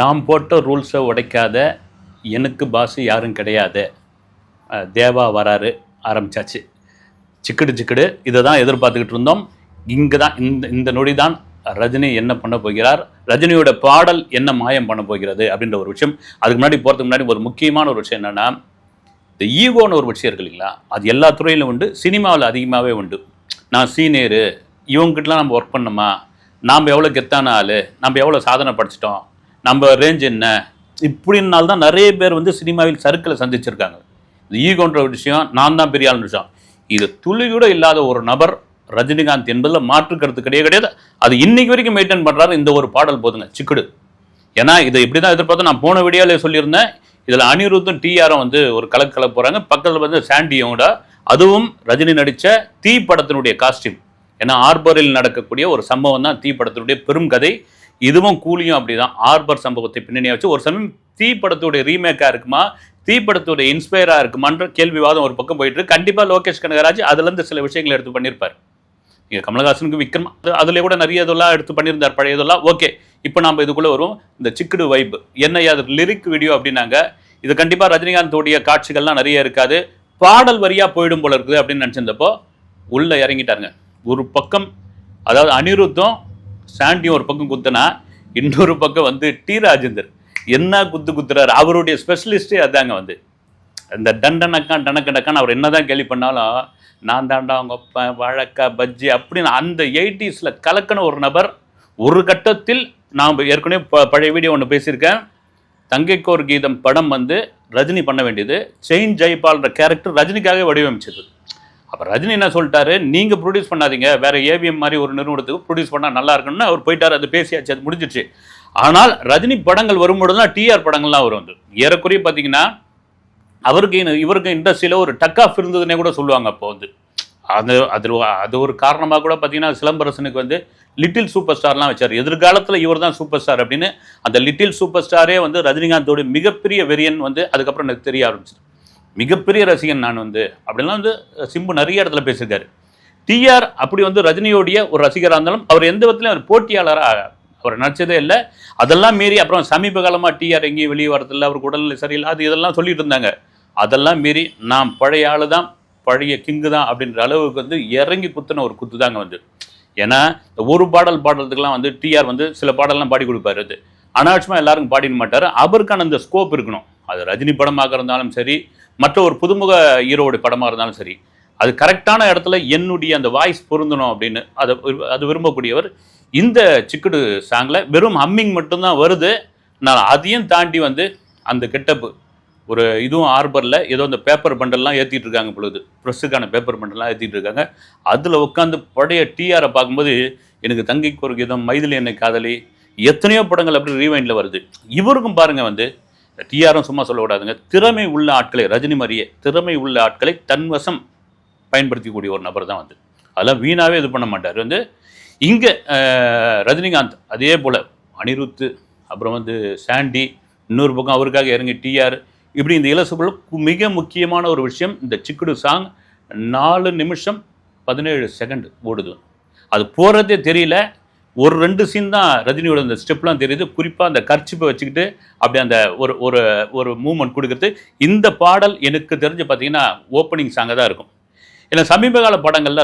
நாம் போட்ட ரூல்ஸை உடைக்காத எனக்கு பாஸ் யாரும் கிடையாது. தேவா வராரு ஆரம்பிச்சாச்சு. சிக்கடு சிக்கடு இதை தான் எதிர்பார்த்துக்கிட்டு இருந்தோம். இங்கே தான் இந்த இந்த நொடி தான் ரஜினி என்ன பண்ண போகிறார் ரஜினியோட பாடல் என்ன மாயம் பண்ண போகிறது அப்படின்ற ஒரு விஷயம். அதுக்கு முன்னாடி போகிறதுக்கு முன்னாடி ஒரு முக்கியமான ஒரு விஷயம் என்னென்னா இந்த ஈகோன்னு ஒரு விஷயம் இருக்கு இல்லைங்களா? அது எல்லா துறையிலும் உண்டு சினிமாவில் அதிகமாகவே உண்டு. நான் சீனியரு இவங்ககிட்டலாம் நம்ம ஒர்க் பண்ணோமா நாம் எவ்வளோ கெத்தான ஆள்? நம்ம எவ்வளோ சாதனை படிச்சிட்டோம்? நம்ம ரேஞ்ச் என்ன? இப்படின்னால தான் நிறைய பேர் வந்து சினிமாவில் சருக்களை சந்திச்சிருக்காங்க. இது ஈகோன்ற ஒரு விஷயம் நான் தான் பெரிய ஆளுன்னு விஷயம் இது துளி கூட இல்லாத ஒரு நபர் ரஜினிகாந்த் என்பதில் மாற்று கருத்து கிடையாது கிடையாது. அது இன்னைக்கு வரைக்கும் மெயின்டைன் பண்ணுறாரு இந்த ஒரு பாடல் போதுங்க சிக்குடு. ஏன்னா இதை இப்படி தான் எதிர்பார்த்து நான் போன வீடியோவில் சொல்லியிருந்தேன். இதில் அனிருத்தும் டிஆரும் வந்து ஒரு கலக்கு கலக்க போகிறாங்க பக்கத்தில் வந்து சாண்டியோட அதுவும் ரஜினி நடித்த தீ படத்தினுடைய காஸ்டியூம் ஏன்னா ஆர்பரில் நடக்கக்கூடிய ஒரு சம்பவம் தான் தீ படத்தினுடைய பெரும் கதை. இதுவும் கூலியும் அப்படிதான். ஆர்பர் சம்பவத்தை பின்னணியாக வச்சு ஒரு சமயம் தீ படத்துடைய ரீமேக்காக இருக்குமா? தீ படத்துடைய இன்ஸ்பயராக இருக்குமான்ற கேள்விவாதம் ஒரு பக்கம் போயிட்டு இருக்கு. கண்டிப்பாக லோகேஷ் கனகராஜ் அதுலேருந்து சில விஷயங்களை எடுத்து பண்ணியிருப்பார் இங்கே கமலஹாசனுக்கு விக்ரம் அது- அதுல கூட நிறைய இதெல்லாம் எடுத்து பண்ணியிருந்தார் பழைய இதெல்லாம். ஓகே இப்போ நம்ம இதுக்குள்ளே வருவோம். இந்த சிக்குடு வைப். என்ன அது? லிரிக் வீடியோ அப்படின்னாங்க. இது கண்டிப்பாக ரஜினிகாந்தோடைய காட்சிகள்லாம் நிறைய இருக்காது. பாடல் வரியாக போயிடும் போல இருக்குது அப்படின்னு நினச்சிருந்தப்போ உள்ளே இறங்கிட்டாருங்க. ஒரு பக்கம் அதாவது அனிருத்தும் சாண்டியும் ஒரு பக்கம் குத்துனா இன்னொரு பக்கம் வந்து டி ராஜேந்தர். என்ன குத்து குத்துறாரு? அவருடைய ஸ்பெஷலிஸ்டே அதாங்க வந்து. இந்த டண்டனக்கா டனக்கடக்கான்னு அவர் என்னதான் கேள்வி பண்ணாலும் நான் தாண்டா அவங்க அப்பா வழக்கா பஜ்ஜி அப்படின்னு அந்த எயிட்டிஸில் கலக்கின ஒரு நபர் ஒரு கட்டத்தில் நான் ஏற்கனவே ப- பழைய வீடியோ ஒன்று பேசியிருக்கேன். தங்கைக்கோர் கீதம் படம் வந்து ரஜினி பண்ண வேண்டியது. செயின் ஜெய்பால்ன்ற கேரக்டர் ரஜினிக்காகவே வடிவமைச்சது அப்போ ரஜினி என்ன சொல்லிட்டாரு? நீங்கள் ப்ரொடியூஸ் பண்ணாதீங்க. வேறு ஏவிஎம் மாதிரி ஒரு நிறுவனத்துக்கு ப்ரொடியூஸ் பண்ணால் நல்லா இருக்குன்னு அவர் போயிட்டார். அது பேசியாச்சு அது முடிஞ்சிச்சு ஆனால் ரஜினி படங்கள் வரும்பொழுது தான் டிஆர் படங்கள்லாம் வரும் வந்து ஏறக்குறைய பார்த்தீங்கன்னா அவருக்கு இவருக்கு இண்டஸ்ட்ரியில் ஒரு டக் ஆஃப் இருந்ததுன்னே கூட சொல்லுவாங்க அப்போ வந்து. அது அது அது ஒரு காரணமாக கூட பார்த்தீங்கன்னா சிலம்பரசனுக்கு வந்து லிட்டில் சூப்பர் ஸ்டார்லாம் வச்சார். எதிர்காலத்தில் இவர் தான் சூப்பர் ஸ்டார் அப்படின்னு அந்த லிட்டில் சூப்பர் ஸ்டாரே வந்து ரஜினிகாந்தோட மிகப்பெரிய வெறியன் வந்து அதுக்கப்புறம் எனக்கு தெரிய ஆரம்பிச்சிது. மிகப்பெரிய ரசிகன் நான் வந்து அப்படிலாம் வந்து சிம்பு நிறைய இடத்துல பேசியிருக்காரு. டிஆர் அப்படி வந்து ரஜினியோடைய ஒரு ரசிகராக இருந்தாலும் அவர் எந்த விதத்துலையும் அவர் போட்டியாளராக அவர் நடிச்சதே இல்லை. அதெல்லாம் மீறி அப்புறம் சமீப காலமாக டிஆர் எங்கேயும் வெளியே வரதில்லை அவருக்கு உடல்நிலை சரியில்லை அது இதெல்லாம் சொல்லிட்டு இருந்தாங்க. அதெல்லாம் மீறி நான் பழைய ஆளு தான் பழைய கிங்கு தான் அப்படின்ற அளவுக்கு வந்து இறங்கி குத்துன ஒரு குத்து தாங்க வந்து. ஏன்னா இந்த ஒரு பாடல் பாடுறதுக்கெல்லாம் வந்து டிஆர் வந்து சில பாடல்லாம் பாடி கொடுப்பாரு அது. அனாவசியமாக எல்லாருக்கும் பாடிட மாட்டார். அவருக்கான அந்த ஸ்கோப் இருக்கணும். அது ரஜினி படமாக இருந்தாலும் சரி மற்ற ஒரு புதுமுக ஈரோடு படமாக இருந்தாலும் சரி அது கரெக்டான இடத்துல என்னுடைய அந்த வாய்ஸ் பொருந்தணும் அப்படின்னு அதை விரு- அது விரும்பக்கூடியவர் இந்த சிக்குடு சாங்கில் வெறும் ஹம்மிங் மட்டும்தான் வருது. நான் அதையும் தாண்டி வந்து அந்த கெட்டப்பு ஒரு இதுவும் ஆர்பரில் ஏதோ அந்த பேப்பர் பண்டல்லாம் ஏற்றிட்டு இருக்காங்க பொழுது ப்ரெஸ்ஸுக்கான பேப்பர் பண்டல்லாம் ஏற்றிட்டு இருக்காங்க. அதில் உட்காந்து பழைய டிஆரை பார்க்கும்போது எனக்கு தங்கைக்கு ஒரு கீதம் மைதிலி என்னை காதலி எத்தனையோ படங்கள் அப்படி ரீவைண்டில் வருது. இவருக்கும் பாருங்கள் வந்து டிஆரும் சும்மா சொல்லக்கூடாதுங்க. திறமை உள்ள ஆட்களை ரஜினி மாதிரியே திறமை உள்ள ஆட்களை தன்வசம் பயன்படுத்திக்கூடிய ஒரு நபர் தான் வந்து. அதெல்லாம் வீணாகவே இது பண்ண மாட்டார். வந்து இங்கே ரஜினிகாந்த் அதே போல் அனிருத்து அப்புறம் வந்து சாண்டி இன்னொரு பக்கம் அவருக்காக இறங்கி டிஆர் இப்படி இந்த இலசுக்குள்ள மிக முக்கியமான ஒரு விஷயம் இந்த சிக்குடு சாங் நாலு நிமிஷம் பதினேழு செகண்ட் ஓடுது. அது போகிறதே தெரியல. ஒரு ரெண்டு சீன் தான் ரஜினியோட அந்த ஸ்டெப்லாம் தெரியுது. குறிப்பாக அந்த கர்ச்சிப்பை வச்சுக்கிட்டு அப்படி அந்த ஒரு ஒரு ஒரு மூமெண்ட் கொடுக்குறது. இந்த பாடல் எனக்கு தெரிஞ்சு பார்த்தீங்கன்னா ஓப்பனிங் சாங்காக தான் இருக்கும். ஏன்னா சமீப கால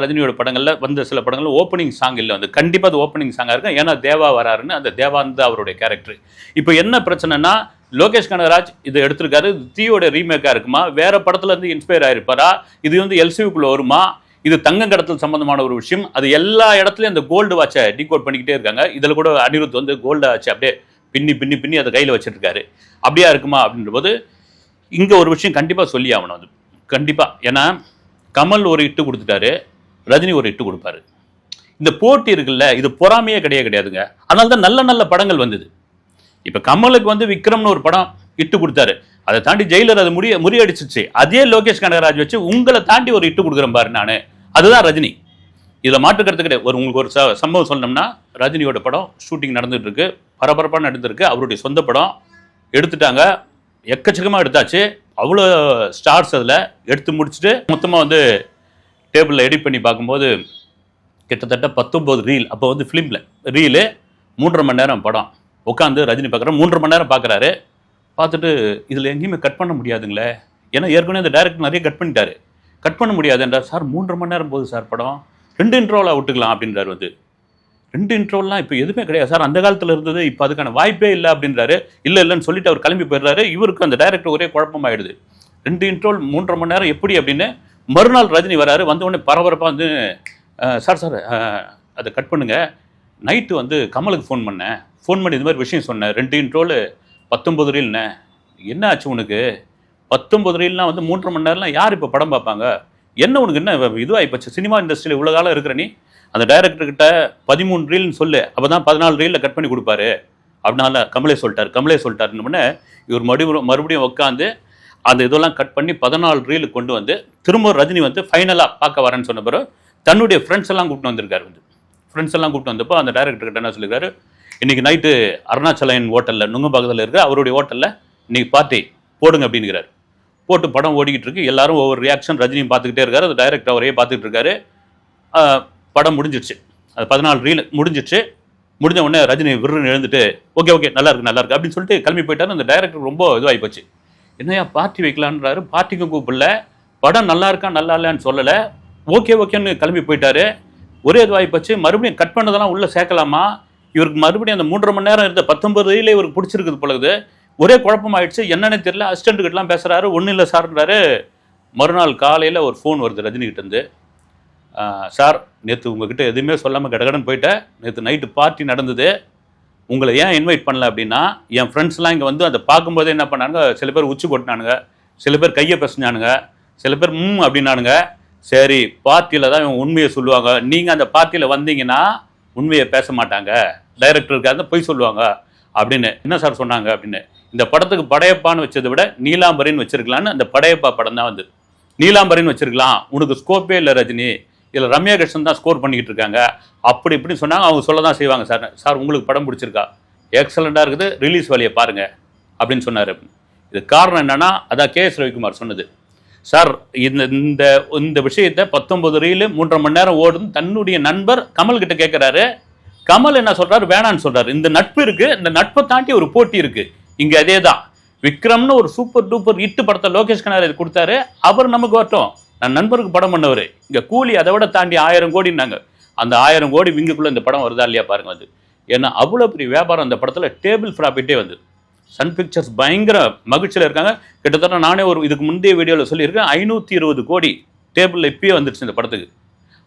ரஜினியோட படங்களில் வந்த சில படங்களில் ஓப்பனிங் சாங் இல்லை. வந்து கண்டிப்பாக அது ஓப்பனிங் சாங்காக இருக்கும். ஏன்னா தேவா வராருன்னு அந்த தேவா அவருடைய கேரக்டர் இப்போ என்ன பிரச்சனைனா லோகேஷ் கனகராஜ் இதை எடுத்திருக்காரு. தீயோட ரீமேக்காக இருக்குமா? வேற படத்துலேருந்து இன்ஸ்பயர் ஆயிருப்பாரா? இது வந்து எல்சிவிக்குள்ள வருமா? இது தங்க கடத்தல் சம்பந்தமான ஒரு விஷயம். அது எல்லா இடத்துலையும் அந்த கோல்டு வாட்சை டிகோட் பண்ணிக்கிட்டே இருக்காங்க. இதில் கூட அனிருத் வந்து கோல்டு வாட்சை அப்படியே பின்னி பின்னி பின்னி அதை கையில் வச்சுருக்காரு. அப்படியா இருக்குமா அப்படின்ற போது இங்கே ஒரு விஷயம் கண்டிப்பாக சொல்லி ஆகணும் அது. கண்டிப்பாக ஏன்னா கமல் ஒரு இட்டு கொடுத்துட்டாரு. ரஜினி ஒரு இட்டு கொடுப்பாரு. இந்த போட்டி இருக்குல்ல இது பொறாமையே கிடையாது கிடையாதுங்க. அதனால தான் நல்ல நல்ல படங்கள் வந்தது. இப்போ கமலுக்கு வந்து விக்ரம்னு ஒரு படம் இட்டு கொடுத்தாரு. அதை தாண்டி ஜெயிலர் அதை முறிய முறியடிச்சிச்சு அதே லோகேஷ் கனகராஜ் வச்சு உங்களை தாண்டி ஒரு இட்டு கொடுக்குறேன் பாரு நான். அதுதான் ரஜினி. இதில் மாற்றுக்கிறது கிடையாது. ஒரு உங்களுக்கு ஒரு ச- சம்பவம் சொல்லணும்னா ரஜினியோட படம் ஷூட்டிங் நடந்துட்டு இருக்கு பரபரப்பாக நடந்திருக்கு. அவருடைய சொந்த படம் எடுத்துட்டாங்க. எக்கச்சக்கமாக எடுத்தாச்சு. அவ்வளோ ஸ்டார்ஸ் அதில் எடுத்து முடிச்சுட்டு மொத்தமாக வந்து டேபிளில் எடிட் பண்ணி பார்க்கும்போது கிட்டத்தட்ட பத்தொம்போது ரீல் அப்போ வந்து ஃபிலிமில் ரீலு மூன்றரை மணி நேரம் படம். உட்காந்து ரஜினி பார்க்குற மூன்றரை மணி நேரம் பார்க்குறாரு. பார்த்துட்டு இதில் எங்கேயுமே கட் பண்ண முடியாதுங்களே. ஏன்னா ஏற்கனவே இந்த டேரக்டர் நிறைய கட் பண்ணிட்டாரு. கட் பண்ண முடியாதுன்றார் சார் மூன்று மணி நேரம் போகுது சார் படம். ரெண்டு இன்ட்ரோவில் விட்டுக்கலாம் அப்படின்றார் வந்து. ரெண்டு இன்ட்ரோல்லாம் இப்போ எதுவுமே கிடையாது. சார் அந்த காலத்தில் இருந்தது இப்போ அதுக்கான வாய்ப்பே இல்லை அப்படின்றாரு. இல்லை இல்லைன்னு சொல்லிட்டு அவர் கிளம்பி போயிடுறாரு. இவருக்கு அந்த டைரக்டர் ஒரே குழப்பமாயிடுது. ரெண்டு இன்ட்ரோல் மூன்றரை மணி நேரம் எப்படி அப்படின்னு மறுநாள் ரஜினி வராரு. வந்த உடனே பரபரப்பாக வந்து சார் சார் அதை கட் பண்ணுங்க. நைட்டு வந்து கமலுக்கு ஃபோன் பண்ணேன். ஃபோன் பண்ணி இது மாதிரி விஷயம் சொன்னேன். ரெண்டு இன்ட்ரோல் பத்தொம்பது ரீல்ண்ணே என்ன ஆச்சு உனக்கு? பத்தொம்பது ரீல்லாம் வந்து மூன்றரை மணி நேரம்லாம் யார் இப்போ படம் பார்ப்பாங்க? என்ன உனக்கு என்ன இதுவாகி போச்சு சினிமா இண்டஸ்ட்ரியில் இவ்வளோ காலம் இருக்கிற நீ அந்த டைரக்டர்கிட்ட பதிமூணு ரீல்னு சொல்லு அப்போ தான் பதினாலு ரீலில் கட் பண்ணி கொடுப்பாரு. அப்படினால கமலே சொல்லிட்டார் கமலே சொல்லிட்டாருன்னு உடனே இவர் மறுபடியும் மறுபடியும் உட்காந்து அந்த இதெல்லாம் கட் பண்ணி பதினாலு ரீலுக்கு கொண்டு வந்து திரும்ப ரஜினி வந்து ஃபைனலாக பார்க்க வரேன்னு சொன்ன பிறகு தன்னுடைய ஃப்ரெண்ட்ஸ் எல்லாம் கூப்பிட்டு வந்திருக்காரு வந்து. ஃப்ரெண்ட்ஸ் எல்லாம் கூப்பிட்டு வந்தப்போ அந்த டைரக்டர்கிட்ட என்ன சொல்லியிருக்காரு இன்னைக்கு நைட்டு அருணாச்சலன் ஹோட்டலில் நுங்கம்பாக்கத்தில் இருக்கிற அவருடைய ஹோட்டலில் இன்னைக்கு பார்ட்டி போடுங்க அப்படிங்கிறார். போட்டு படம் ஓடிக்கிட்டு இருக்கு. எல்லாரும் ஒவ்வொரு ரியாக்ஷன் ரஜினியும் பார்த்துக்கிட்டே இருக்காரு. அது டைரக்டர் அவரையே பார்த்துக்கிட்டு இருக்காரு. படம் முடிஞ்சிடுச்சு அது பதினாலு ரீல் முடிஞ்சிடுச்சு முடிஞ்ச உடனே ரஜினி விருன்னு எழுந்துட்டு ஓகே ஓகே நல்லா இருக்கு நல்லா இருக்கு. அப்படின்னு சொல்லிட்டு கிளம்பி போயிட்டாரு. அந்த டைரக்டர் ரொம்ப இதுவாகி போச்சு. என்னையா பார்ட்டி வைக்கலான்றாரு? பார்ட்டிக்கும் கூப்பிடல. படம் நல்லா இருக்கா நல்லா இல்லைன்னு சொல்லலை. ஓகே ஓகேன்னு கிளம்பி போயிட்டாரு. ஒரே இதுவாகி போச்சு. மறுபடியும் கட் பண்ணதெல்லாம் உள்ளே சேர்க்கலாமா? இவருக்கு மறுபடியும் அந்த மூன்றரை மணி நேரம் இருந்த பத்தொன்பது ரீலே இவருக்கு பிடிச்சிருக்குது பொழுது ஒரே குழப்பமாயிடுச்சு. என்னன்னே தெரியல. அசிஸ்டன்ட் கிட்டலாம் ஒன்றும் இல்லை சார்ன்றாரு. மறுநாள் காலையில் ஒரு ஃபோன் வருது ரஜினிகிட்டேருந்து இருந்து சார் நேற்று உங்ககிட்ட எதுவுமே சொல்லாமல் கடகடன் போயிட்டேன். நேற்று நைட்டு பார்ட்டி நடந்தது. உங்களை ஏன் இன்வைட் பண்ணல அப்படின்னா என் ஃப்ரெண்ட்ஸ்லாம் இங்கே வந்து அதை பார்க்கும்போதே என்ன பண்ணாங்க சில பேர் உச்சி கொட்டினானுங்க. சில பேர் கையை பேசினானுங்க சில பேர் ம் அப்படின்னானுங்க. சரி பார்ட்டியில் தான் இவங்க உண்மையை சொல்லுவாங்க. நீங்கள் அந்த பார்ட்டியில் வந்தீங்கன்னா உண்மையை பேச மாட்டாங்க. டைரக்டருக்காக இருக்காங்க பொய் சொல்லுவாங்க. அப்படின்னு. என்ன சார் சொன்னாங்க அப்படின்னு. இந்த படத்துக்கு படையப்பான்னு வச்சதை விட நீலாம்பரின்னு வச்சிருக்கலான்னு அந்த படையப்பா படம் தான் வந்து நீலாம்பரின்னு வச்சிருக்கலாம். உனக்கு ஸ்கோப்பே இல்லை ரஜினி. இதில் ரம்யா கிருஷ்ணன் தான் ஸ்கோர் பண்ணிக்கிட்டு இருக்காங்க. அப்படி இப்படின்னு சொன்னாங்க. அவங்க சொல்ல தான் செய்வாங்க சார் சார் உங்களுக்கு படம் பிடிச்சிருக்கா? எக்ஸலண்ட்டாக இருக்குது. ரிலீஸ் வேலையை பாருங்கள் அப்படின்னு சொன்னார். இது காரணம் என்னென்னா அதான் கே எஸ் ரவிக்குமார் சொன்னது. சார் இந்த இந்த இந்த விஷயத்தை பத்தொம்பது ரீலு மூன்றரை மணி நேரம் ஓடுது தன்னுடைய நண்பர் கமல்கிட்ட கேட்குறாரு கமல் என்ன சொல்கிறாரு வேணான்னு சொல்கிறாரு இந்த நட்பு இருக்குது இந்த நட்பை தாண்டி ஒரு போட்டி இருக்குது இங்க அதே தான் விக்ரம்னு ஒரு சூப்பர் டூப்பர் இட்டு படத்தை லோகேஷ் கனார் கொடுத்தாரு. அவர் நமக்கு வரட்டும். நான் நண்பருக்கு படம் பண்ணவர். இங்க கூலி அதை விட தாண்டி ஆயிரம் கோடினாங்க அந்த ஆயிரம் கோடி விங்குக்குள்ள இந்த படம் வருதா இல்லையா பாருங்க அது. ஏன்னா அவ்வளோ பெரிய வியாபாரம் அந்த படத்தில் டேபிள் ப்ராஃபிட்டே வந்து. சன் பிக்சர்ஸ் பயங்கர மகிழ்ச்சியில் இருக்காங்க. கிட்டத்தட்ட நானே ஒரு இதுக்கு முந்தைய வீடியோவில் சொல்லியிருக்கேன். ஐநூற்றி இருபது கோடி டேபிளில் இப்பயே வந்துடுச்சு இந்த படத்துக்கு.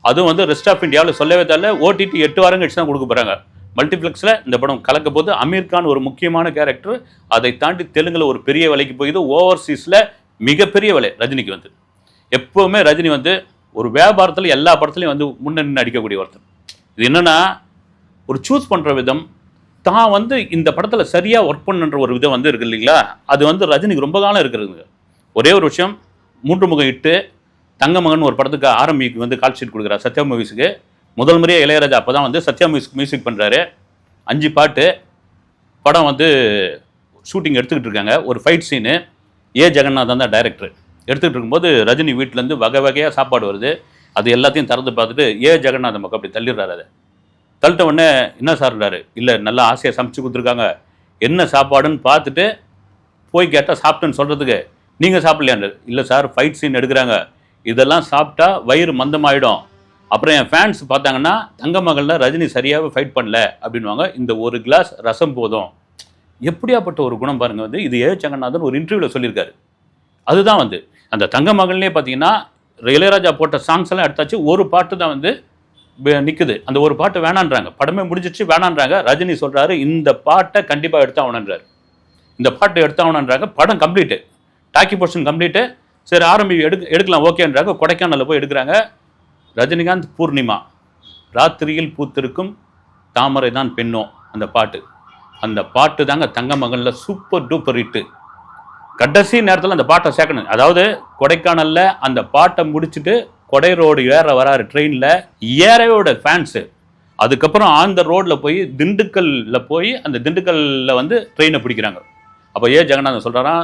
அதுவும் வந்து ரெஸ்ட் ஆஃப் இந்தியாவில் சொல்லவே தரல ஓடிடி எட்டு வாரம் கழிச்சு தான் கொடுக்க போகிறாங்க மல்டிப்ளெக்ஸில் இந்த படம் கலக்க போது அமீர் கான் ஒரு முக்கியமான கேரக்டர் அதை தாண்டி தெலுங்கில் ஒரு பெரிய விலைக்கு போயிது. ஓவர்சீஸில் மிகப்பெரிய விலை ரஜினிக்கு வந்து. எப்போவுமே ரஜினி வந்து ஒரு வியாபாரத்தில் எல்லா படத்துலையும் வந்து முன்னணி அடிக்கக்கூடிய ஒருத்தர் இது என்னென்னா ஒரு சூஸ் பண்ணுற விதம் தான் வந்து இந்த படத்தில் சரியாக ஒர்க் பண்ணுன்ற ஒரு விதம் வந்து இருக்கு இல்லைங்களா? அது வந்து ரஜினிக்கு ரொம்ப காலம் இருக்கிறது ஒரே ஒரு விஷயம் மூன்று முகம் இட்டு தங்கமகன் ஒரு படத்துக்கு ஆரம்பிக்கு வந்து கால் ஷீட் கொடுக்குறாரு சத்யா மூவிஸுக்கு முதல் முறையாக இளையராஜா அப்போ தான் வந்து சத்யா மியூசிக் மியூசிக் பண்ணுறாரு அஞ்சு பாட்டு. படம் வந்து ஷூட்டிங் எடுத்துக்கிட்டு இருக்காங்க. ஒரு ஃபைட் சீனு ஏ ஜெகநாதன் தான் டைரக்டர் எடுத்துக்கிட்டு இருக்கும்போது ரஜினி வீட்டிலேருந்து வகை வகையாக சாப்பாடு வருது. அது எல்லாத்தையும் திறந்து பார்த்துட்டு ஏ ஜெகநாதன் பக்கம் அப்படி தள்ளிடுறாரு அதை. தள்ளிட்ட உடனே என்ன சார்ன்றாரு இல்லை நல்லா ஆசையாக சமைச்சு கொடுத்துருக்காங்க. என்ன சாப்பாடுன்னு பார்த்துட்டு போய் கேட்டால் சாப்பிட்டேன்னு சொல்கிறதுக்கு நீங்கள் சாப்பிடலையாண்டு இல்லை சார் ஃபைட் சீன் எடுக்கிறாங்க. இதெல்லாம் சாப்பிட்டா வயிறு மந்தமாயிடும். அப்புறம் என் ஃபேன்ஸ் பார்த்தாங்கன்னா தங்க மகளில் ரஜினி சரியாகவே ஃபைட் பண்ணல அப்படின்வாங்க இந்த ஒரு கிளாஸ் ரசம் போதும். எப்படியாப்பட்ட ஒரு குணம் பாருங்க வந்து இது ஏ ஒரு இன்டர்வியூவில் சொல்லியிருக்காரு. அதுதான் வந்து அந்த தங்க மகள்லேயே பார்த்தீங்கன்னா இளையராஜா போட்ட சாங்ஸ் எல்லாம் எடுத்தாச்சு ஒரு பாட்டு தான் வந்து நிற்குது அந்த ஒரு பாட்டு வேணான்றாங்க. படமே முடிஞ்சிச்சு வேணான்றாங்க. ரஜினி சொல்கிறாரு இந்த பாட்டை கண்டிப்பாக எடுத்தாகணுன்றாரு இந்த பாட்டு எடுத்தாகணுன்றாங்க படம் கம்ப்ளீட்டு டாக்கி போர்ஷன் கம்ப்ளீட்டு சரி ஆரம்பி எடுக்க எடுக்கலாம் ஓகேன்றாங்க. கொடைக்கானலில் போய் எடுக்கிறாங்க. ரஜினிகாந்த் பூர்ணிமா. ராத்திரியில் பூத்திருக்கும் தாமரை தான் பெண்ணோ அந்த பாட்டு. அந்த பாட்டு தாங்க தங்க மகனில் சூப்பர் டூப்பர் ஹிட்டு கடைசி நேரத்தில் அந்த பாட்டை சேர்க்கணும். அதாவது கொடைக்கானலில் அந்த பாட்டை முடிச்சுட்டு கொடை ரோடு ஏற வராரு ட்ரெயினில் ஏறவோட ஃபேன்ஸு அதுக்கப்புறம் ஆந்த ரோடில் ரோட்டில் போய் திண்டுக்கல்ல போய் அந்த திண்டுக்கல்ல வந்து ட்ரெயினை பிடிக்கிறாங்க. அப்போ ஏ. ஜெகநாதன் சொல்கிறாராம்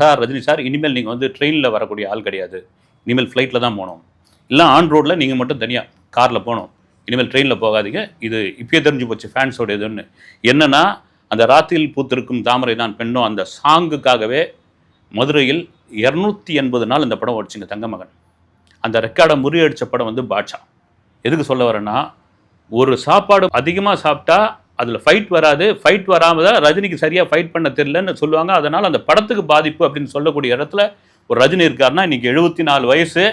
சார் ரஜினி சார் இனிமேல் நீங்கள் வந்து ட்ரெயினில் வரக்கூடிய ஆள் கிடையாது. இனிமேல் ஃப்ளைட்டில் தான் போகணும். இல்லை ஆன் ரோட்டில் நீங்கள் மட்டும் தனியாக காரில் போகணும். இனிமேல் ட்ரெயினில் போகாதீங்க. இது இப்பயே தெரிஞ்சு போச்சு ஃபேன்ஸோட இதுன்னு. என்னென்னா அந்த ராத்திரியில் பூத்திருக்கும் தாமரை தான் பெண்ணும் அந்த சாங்குக்காகவே மதுரையில் இரநூத்தி எண்பது நாள் இந்த படம் ஓடிச்சுங்க தங்கமகன். அந்த ரெக்கார்டை முறியடித்த படம் வந்து பாட்ஷா. எதுக்கு சொல்ல வரேன்னா ஒரு சாப்பாடு அதிகமாக சாப்பிட்டா அதில் ஃபைட் வராது. ஃபைட் வராமல் தான் ரஜினிக்கு சரியாக ஃபைட் பண்ண தெரியலன்னு சொல்லுவாங்க. அதனால் அந்த படத்துக்கு பாதிப்பு அப்படின்னு சொல்லக்கூடிய இடத்துல ஒரு ரஜினி இருக்காருன்னா இன்றைக்கி எழுபத்தி நாலு வயசு.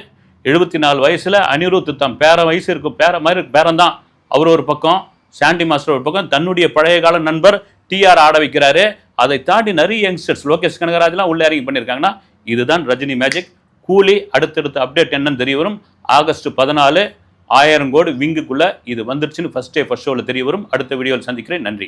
எழுபத்தி நாலு வயசில் அனிருத் தம் பேர வயசு இருக்கும் பேர மாதிரி பேரந்தான் அவர் ஒரு பக்கம் சாண்டி மாஸ்டர் ஒரு பக்கம் தன்னுடைய பழைய கால நண்பர் டிஆர் ஆட வைக்கிறாரு. அதை தாண்டி நிறைய யங்ஸ்டர்ஸ் லோகேஷ் கனகராஜ்லாம் உள்ள இறங்கி பண்ணியிருக்காங்கன்னா இதுதான் ரஜினி மேஜிக். கூலி அடுத்தடுத்த அப்டேட் என்னன்னு தெரிய வரும். ஆகஸ்ட் பதினாலு ஆயிரம் கோடி விங்குக்குள்ளே இது வந்துருச்சுன்னு ஃபஸ்ட் டே ஃபர்ஸ்ட் ஷோவில் தெரிய வரும். அடுத்த வீடியோவில் சந்திக்கிறேன். நன்றி.